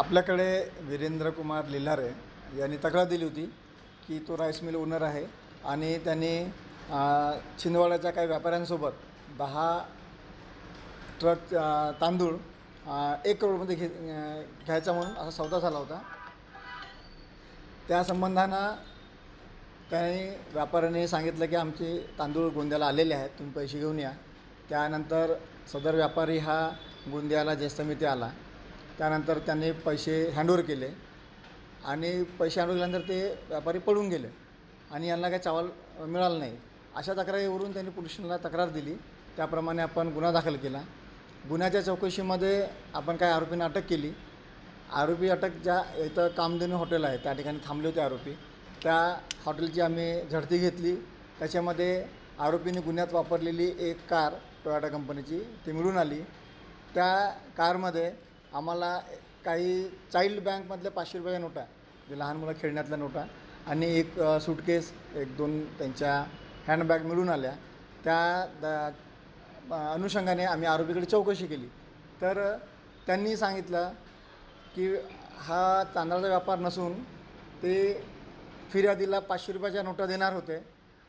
आपल्याकडे वीरेंद्र कुमार लिल्हारे यांनी तक्रार दिली होती की तो राईस मिल ओनर आहे आणि त्यांनी छिंदवाड्याच्या काही व्यापाऱ्यांसोबत दहा ट्रक तांदूळ एक करोडमध्ये घे घ्यायचा म्हणून असा सौदा झाला होता. त्या संबंधानं त्यांनी व्यापाऱ्याने सांगितलं की आमचे तांदूळ गोंद्याला आलेले आहेत तुम्ही पैसे घेऊन या. त्यानंतर सदर व्यापारी हा गोंदियाला ज्येष्ठ ते आला. त्यानंतर त्यांनी पैसे हँडओवर केले. आणि पैसे हँडओवर केल्यानंतर ते व्यापारी पळून गेले. आणि यांना काही चावल मिळालं नाही. अशा तक्रारीवरून त्यांनी पोलिसांना तक्रार दिली. त्याप्रमाणे आपण गुन्हा दाखल केला. गुन्ह्याच्या चौकशीमध्ये आपण काही आरोपींना अटक केली. आरोपी अटक ज्या इथं कामधेनू हॉटेल आहे त्या ठिकाणी थांबले होते आरोपी. त्या हॉटेलची आम्ही झडती घेतली. त्याच्यामध्ये आरोपीने गुन्ह्यात वापरलेली एक कार टोयाटा कंपनीची ती मिळून आली. त्या कारमध्ये आम्हाला काही चाइल्ड बँकमधल्या पाचशे रुपयाच्या नोटा जे लहान मुलं खेळण्यातल्या नोटा आणि एक सूटकेस सुटकेस एक दोन त्यांच्या हँडबॅग मिळून आल्या. त्या द अनुषंगाने आम्ही आरोपीकडे चौकशी केली. तर त्यांनी सांगितलं की हा तांदळाचा व्यापार नसून ते फिर्यादीला पाचशे रुपयाच्या नोटा देणार होते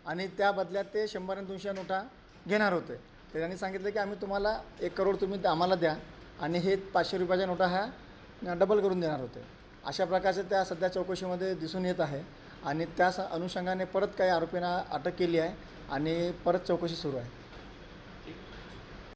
आणि त्या बदल्यात ते शंभर आणि दोनशे नोटा घेणार होते. तर त्यांनी सांगितलं की आम्ही तुम्हाला एक करोड तुम्ही आम्हाला द्या. आणि हे पाचशे रुपयाच्या नोटा ह्या डबल करून देणार होते. अशा प्रकारचे त्या सध्या चौकशीमध्ये दिसून येत आहे आणि त्या अनुषंगाने परत काही आरोपींना अटक केली आहे आणि परत चौकशी सुरू आहे.